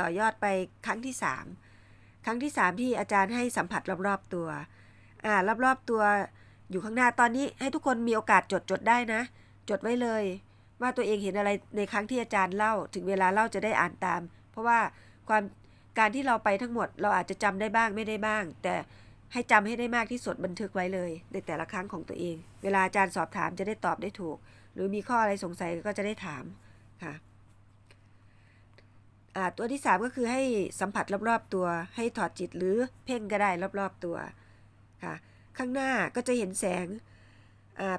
ต่อยอดไปครั้งที่สามครั้งที่สามที่อาจารย์ให้สัมผัสรอบๆตัว อ่ารอบๆตัวอยู่ข้างหน้าตอนนี้ให้ทุกคนมีโอกาสจดจดได้นะ จดไว้เลย ว่าตัวเองเห็นอะไรในครั้งที่อาจารย์เล่า ถึงเวลาเล่าจะได้อ่านตาม เพราะว่าความการที่เราไปทั้งหมดเราอาจจะจำได้บ้างไม่ได้บ้าง แต่ให้จำให้ได้มากที่สุดบันทึกไว้เลย ในแต่ละครั้งของตัวเอง เวลาอาจารย์สอบถามจะได้ตอบได้ถูก หรือมีข้ออะไรสงสัยก็จะได้ถามค่ะ ตัวที่ 3 ก็คือให้สัมผัสรอบๆตัว ให้ถอดจิตหรือเพ่งก็ได้รอบๆตัวค่ะข้างหน้าก็จะเห็นแสง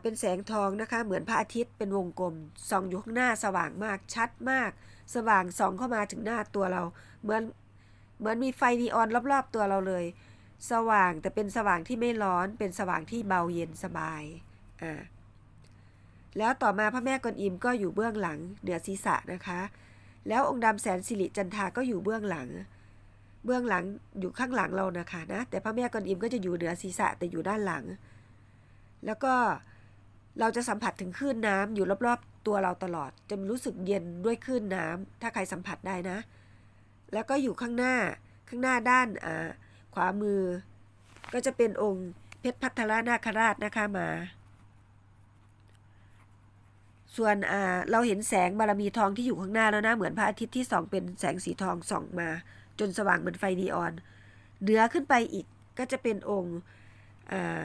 เป็นแสงทองนะคะ เหมือนพระอาทิตย์เป็นวงกลมส่องอยู่ข้างหน้าสว่างมากชัดมาก สว่างส่องเข้ามาถึงหน้าตัวเรา เหมือนเหมือนมีไฟนีออนรอบๆตัวเราเลย สว่างแต่เป็นสว่างที่ไม่ร้อน เป็นสว่างที่เบาเย็นสบายอ่าแล้วต่อมาพระแม่กวนอิมก็อยู่เบื้องหลังเหนือศีรษะนะคะ แล้วองค์ดำแสนสิริจันทาก็อยู่เบื้องหลัง เบื้องหลังอยู่ข้างหลังเรานะคะนะ แต่พระแม่กวนอิมก็จะอยู่เหนือศีรษะแต่อยู่ด้านหลัง แล้วก็เราจะสัมผัสถึงคลื่นน้ำอยู่รอบๆ ตัวเราตลอด จะรู้สึกเย็นด้วยคลื่นน้ำถ้าใครสัมผัสได้นะ แล้วก็อยู่ข้างหน้าข้างหน้าด้านขวามือ ก็จะเป็นองค์เพชรพัทรนาคราชนะคะมา ส่วนอ่าเราเห็นแสงบารมีทองที่อยู่ข้างหน้าแล้วนะเหมือนพระอาทิตย์ที่ส่องเป็นแสงสีทองส่องมา จนสว่างเหมือนไฟนีออนเหนือขึ้นไปอีกก็จะเป็นองค์อ่า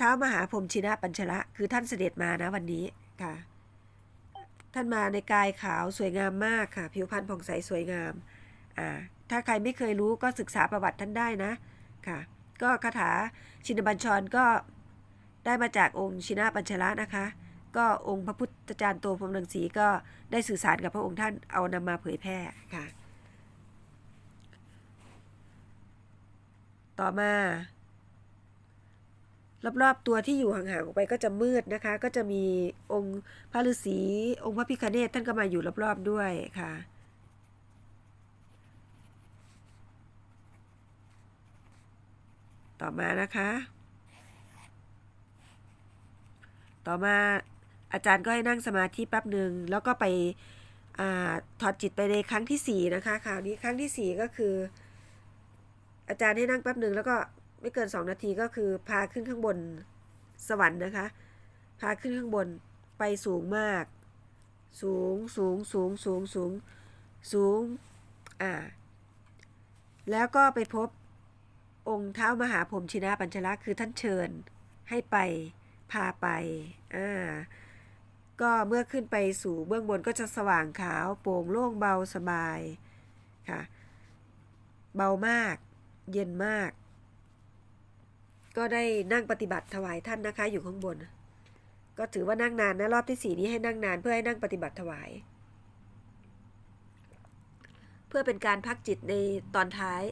ท้ามหาพรหมชินะปัญชระคือท่านเสด็จมานะวันนี้ค่ะ ท่านมาในกายขาวสวยงามมากค่ะ ผิวพรรณผ่องใสสวยงามอ่าถ้าใครไม่เคยรู้ก็ศึกษาประวัติท่านได้นะค่ะ ก็คาถาชินบัญชรก็ได้มาจากองค์ชินะปัญชระนะคะ ก็องค์พระพุทธจารย์โตพรหมรังสีก็ได้สื่อสารกับพระองค์ท่านเอานำมาเผยแพร่ค่ะ ต่อมารอบๆตัวที่อยู่ห่างๆออกไปก็จะมืดนะคะ ก็จะมีองค์พระฤาษีองค์พระพิคเนตท่านก็มาอยู่รอบๆด้วยค่ะต่อมานะคะ ต่อมา อาจารย์ก็ให้นั่งสมาธิแป๊บหนึ่งแล้วก็ไปอถอดจิตไปในครั้งที่สี่นะคะคราวนี้ครั้งที่สี่ก็คือ อาจารย์ให้นั่งแป๊บหนึ่งแล้วก็ไม่เกินสองนาทีก็คือพาขึ้นข้างบนสวรรค์นะคะ พาขึ้นข้างบนไปสูงมาก สูงสูงสูงสูงสูงสูงอ่าแล้วก็ไปพบองค์เท้ามหาพรหมชินะปัญชระคือท่านเชิญให้ไปพาไปอ่า ก็เมื่อขึ้นไปสู่เบื้องบนก็จะสว่างขาวโปร่งโล่งเบาสบายค่ะเบามาก เย็นมาก ก็ได้นั่งปฏิบัติถวายท่านนะคะ อยู่ข้างบน ก็ถือว่านั่งนานนะรอบที่สี่นี้ให้นั่งนานเพื่อให้นั่งปฏิบัติถวาย เพื่อเป็นการพักจิตในตอนท้าย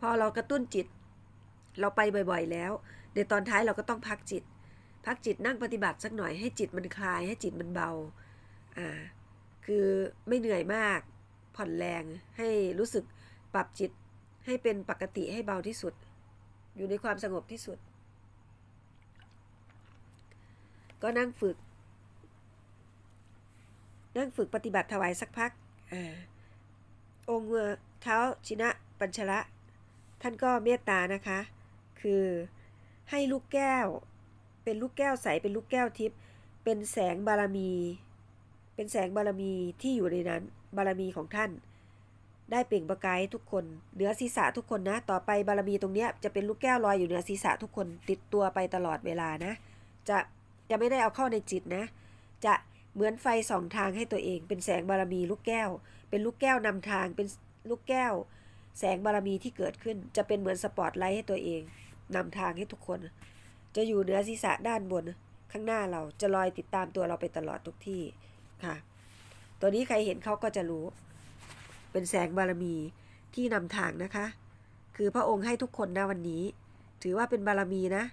พอเรากระตุ้นจิต เราไปบ่อยๆแล้ว ในตอนท้ายเราก็ต้องพักจิต พักจิตนั่งปฏิบัติสักหน่อยให้จิตมันคลายให้จิตมันเบา อ่า คือไม่เหนื่อยมาก ผ่อนแรงให้รู้สึกปรับจิตให้เป็นปกติให้เบาที่สุด อยู่ในความสงบที่สุด ก็นั่งฝึก นั่งฝึกปฏิบัติถวายสักพักอองค์เท้าชินะปัญชระท่านก็เมตตานะคะ คือให้ลูกแก้ว เป็นลูกแก้วใสเป็นลูกแก้วทิพย์เป็นแสงบารมี เป็นแสงบารมีที่อยู่ในนั้น บารมีของท่าน ได้เปล่งประกายทุกคนเหนือศีรษะทุกคนนะ ต่อไปบารมีตรงนี้จะเป็นลูกแก้วลอยอยู่เหนือศีรษะทุกคนติดตัวไปตลอดเวลานะ จะจะไม่ได้เอาเข้าในจิตนะ จะเหมือนไฟสองทางให้ตัวเอง เป็นแสงบารมีลูกแก้ว เป็นลูกแก้วนำทางเป็นลูกแก้ว แสงบารมีที่เกิดขึ้น จะเป็นเหมือนสปอตไลท์ให้ตัวเองนำทางให้ทุกคน จะอยู่เหนือศีรษะด้านบน ข้างหน้าเราจะลอยติดตามตัวเราไปตลอดทุกที่ค่ะ ตัวนี้ใครเห็นเขาก็จะรู้ เป็นแสงบารมีที่นำทางนะคะ คือพระองค์ให้ทุกคนนะวันนี้ ถือว่าเป็นบารมีนะ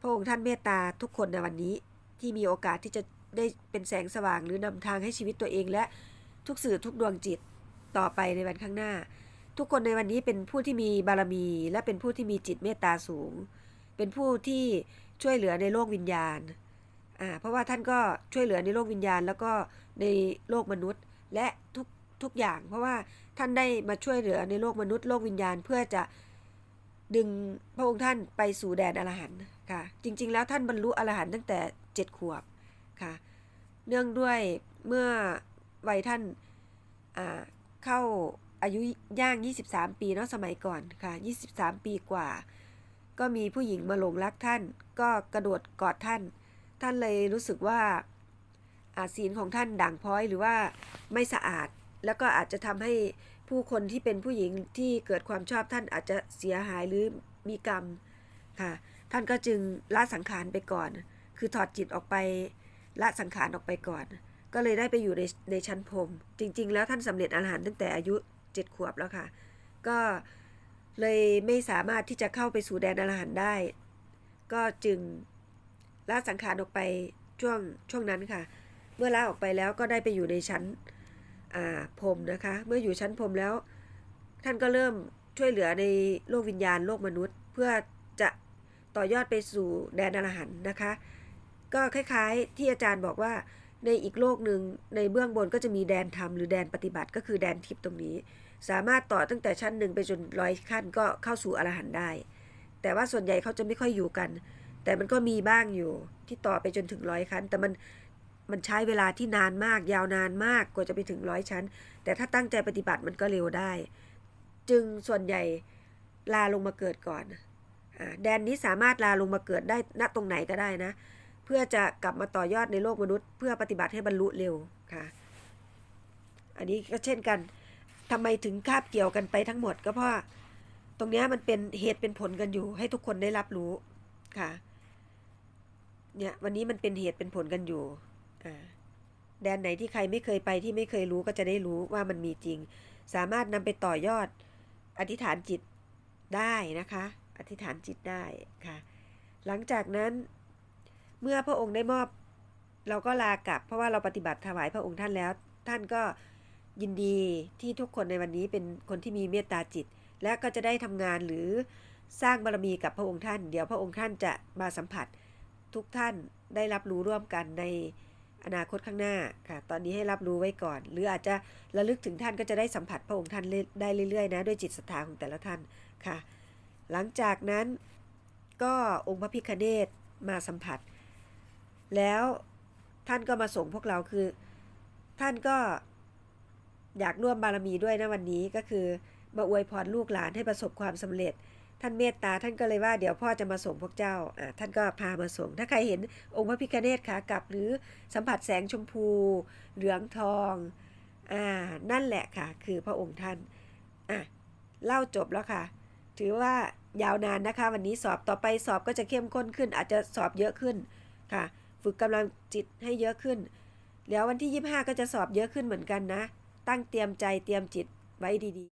พระองค์ท่านเมตตาทุกคนในวันนี้ที่มีโอกาสที่จะได้เป็นแสงสว่างหรือนำทางให้ชีวิตตัวเองและทุกสื่อทุกดวงจิตต่อไปในวันข้างหน้า ทุกคนในวันนี้เป็นผู้ที่มีบารมี และเป็นผู้ที่มีจิตเมตตาสูง เป็นผู้ที่ช่วยเหลือในโลกวิญญาณอ่าเพราะว่าท่านก็ช่วยเหลือในโลกวิญญาณ แล้วก็ในโลกมนุษย์ และทุกทุกอย่าง เพราะว่าท่านได้มาช่วยเหลือในโลกมนุษย์โลกวิญญาณเพื่อจะดึงพระองค์ท่านไปสู่แดนอรหันต์ค่ะ จริง ๆ แล้วท่านบรรลุอรหันต์ตั้งแต่เจ็ดขวบค่ะ เนื่องด้วยเมื่อวัยท่านาเข้าอายุย่าง 23 ปีเนาะสมัยก่อนค่ะ 23 ปีกว่า ก็มีผู้หญิงมาหลงรักท่าน ก็กระโดดกอดท่าน ท่านเลยรู้สึกว่าอาศีลของท่านด่างพร้อยหรือว่าไม่สะอาด แล้วก็อาจจะทำให้ผู้คนที่เป็นผู้หญิงที่เกิดความชอบท่านอาจจะเสียหายหรือมีกรรมค่ะท่านก็จึงละสังขารไปก่อน คือถอดจิตออกไปละสังขารออกไปก่อน ก็เลยได้ไปอยู่ในในชั้นพรมจริง ๆ แล้วท่านสำเร็จอรหันต์ตั้งแต่อายุเจ็ดขวบแล้วค่ะ ก็ เลยไม่สามารถที่จะเข้าไปสู่แดนอรหันต์ได้ ก็จึงละสังขารออกไปช่วงช่วงนั้นค่ะ เมื่อละออกไปแล้วก็ได้ไปอยู่ในชั้นพรมนะคะ เมื่ออยู่ชั้นพรมแล้ว ท่านก็เริ่มช่วยเหลือในโลกวิญญาณโลกมนุษย์ เพื่อจะต่อยอดไปสู่แดนอรหันต์นะคะ ก็คล้ายๆที่อาจารย์บอกว่าในอีกโลกหนึ่งในเบื้องบนก็จะมีแดนธรรมหรือแดนปฏิบัติก็คือแดนทิพย์ตรงนี้ สามารถต่อตั้งแต่ชั้นหนึ่งไปจนร้อยขั้นก็เข้าสู่อรหันต์ได้ แต่ว่าส่วนใหญ่เขาจะไม่ค่อยอยู่กัน แต่มันก็มีบ้างอยู่ที่ต่อไปจนถึงร้อยขั้น แต่มันมันใช้เวลาที่นานมาก ยาวนานมากกว่าจะไปถึงร้อยชั้น แต่ถ้าตั้งใจปฏิบัติมันก็เร็วได้ จึงส่วนใหญ่ลาลงมาเกิดก่อนอแดนนี้สามารถลาลงมาเกิดได้ณตรงไหนก็ได้นะ เพื่อจะกลับมาต่อยอดในโลกมนุษย์ เพื่อปฏิบัติให้บรรลุเร็วค่ะ อันนี้ก็เช่นกัน ทำไมถึงคาบเกี่ยวกันไปทั้งหมด ก็เพราะตรงนี้มันเป็นเหตุเป็นผลกันอยู่ ให้ทุกคนได้รับรู้ค่ะ เนี่ยวันนี้มันเป็นเหตุเป็นผลกันอยู่อ่าแดนไหนที่ใครไม่เคยไปที่ไม่เคยรู้ก็จะได้รู้ว่ามันมีจริง สามารถนำไปต่อยอดอธิษฐานจิตได้นะคะ อธิษฐานจิตได้ค่ะ หลังจากนั้นเมื่อพระองค์ได้มอบ เราก็ลากลับ เพราะว่าเราปฏิบัติถวายพระองค์ท่านแล้ว ท่านก็ ยินดีที่ทุกคนในวันนี้เป็นคนที่มีเมตตาจิต และก็จะได้ทำงานหรือสร้างบารมีกับพระองค์ท่าน เดี๋ยวพระองค์ท่านจะมาสัมผัส ทุกท่านได้รับรู้ร่วมกันในอนาคตข้างหน้าค่ะ ตอนนี้ให้รับรู้ไว้ก่อน หรืออาจจะระลึกถึงท่านก็จะได้สัมผัสพระองค์ท่านได้เรื่อยๆนะด้วยจิตศรัทธาของแต่ละท่านค่ะ หลังจากนั้นก็องค์พระพิคเนตมาสัมผัส แล้วท่านก็มาส่งพวกเราคือ ท่านก็ อยากร่วมบารมีด้วยนะวันนี้ก็คือ มาอวยพรลูกหลานให้ประสบความสำเร็จ ท่านเมตตาท่านก็เลยว่าเดี๋ยวพ่อจะมาส่งพวกเจ้าอ่าท่านก็พามาส่ง ถ้าใครเห็นองค์พระพิฆเนศขากลับ หรือสัมผัสแสงชมพู เหลืองทองอ่านั่นแหละค่ะ คือพระองค์ท่านอะเล่าจบแล้วค่ะ ถือว่ายาวนานนะคะ วันนี้สอบต่อไปสอบก็จะเข้มข้นขึ้น อาจจะสอบเยอะขึ้นค่ะ ฝึกกำลังจิตให้เยอะขึ้น แล้ววันที่ 25 ก็จะสอบเยอะขึ้นเหมือนกันนะ ตั้งเตรียมใจเตรียมจิตไว้ดีๆ